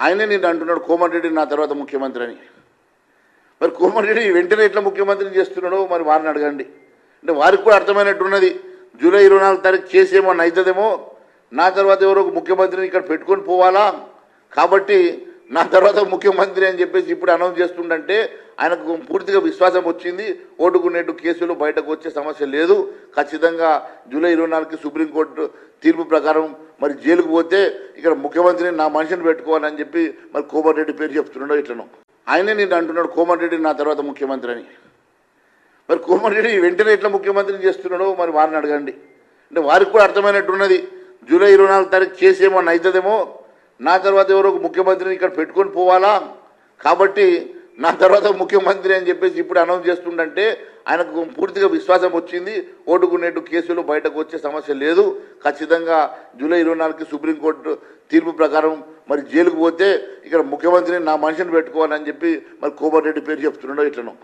ఆయనే నేను అంటున్నాడు కోమటిరెడ్డి నా తర్వాత ముఖ్యమంత్రి అని. మరి కోమటిరెడ్డి వెంటనే ఎట్లా ముఖ్యమంత్రిని చేస్తున్నాడో మరి వారిని అడగండి. అంటే వారికి కూడా అర్థమైనట్టున్నది జూలై ఇరవై నాలుగు తారీఖు చేసేమో అవుతుందేమో నా తర్వాత ఎవరో ముఖ్యమంత్రిని ఇక్కడ పెట్టుకొని పోవాలా? కాబట్టి నా తర్వాత ముఖ్యమంత్రి అని చెప్పేసి ఇప్పుడు అనౌన్స్ చేస్తుండంటే ఆయనకు పూర్తిగా విశ్వాసం వచ్చింది. ఓటుకునేట్టు కేసులు బయటకు వచ్చే సమస్య లేదు. ఖచ్చితంగా జూలై ఇరవై నాలుగుకి సుప్రీంకోర్టు తీర్పు ప్రకారం మరి జైలుకు పోతే ఇక్కడ ముఖ్యమంత్రిని నా మనిషిని పెట్టుకోవాలని చెప్పి మరి కోమటిరెడ్డి పేరు చెప్తున్నాడో ఇట్లను. ఆయనే నేను అంటున్నాడు కోమటిరెడ్డి నా తర్వాత ముఖ్యమంత్రి అని. మరి కోమటిరెడ్డి వెంటనే ఎట్లా ముఖ్యమంత్రిని చేస్తున్నాడో మరి వారిని అడగండి. అంటే వారికి కూడా అర్థమైనట్టున్నది. జూలై ఇరవై నాలుగు తారీఖు చేసేమో ఏమన్నా అవుతుందేమో నా తర్వాత ఎవరో ఒక ముఖ్యమంత్రిని ఇక్కడ పెట్టుకొని పోవాలా? కాబట్టి నా తర్వాత ముఖ్యమంత్రి అని చెప్పేసి ఇప్పుడు అనౌన్స్ చేస్తుండంటే ఆయనకు పూర్తిగా విశ్వాసం వచ్చింది. ఓటుకునేట్టు కేసులు బయటకు వచ్చే సమస్య లేదు. ఖచ్చితంగా జూలై ఇరవై నాలుగుకి సుప్రీంకోర్టు తీర్పు ప్రకారం మరి జైలుకు పోతే ఇక్కడ ముఖ్యమంత్రిని నా మనిషిని పెట్టుకోవాలని చెప్పి మరి కోమటిరెడ్డి పేరు చెప్తున్నాడో ఇట్లను.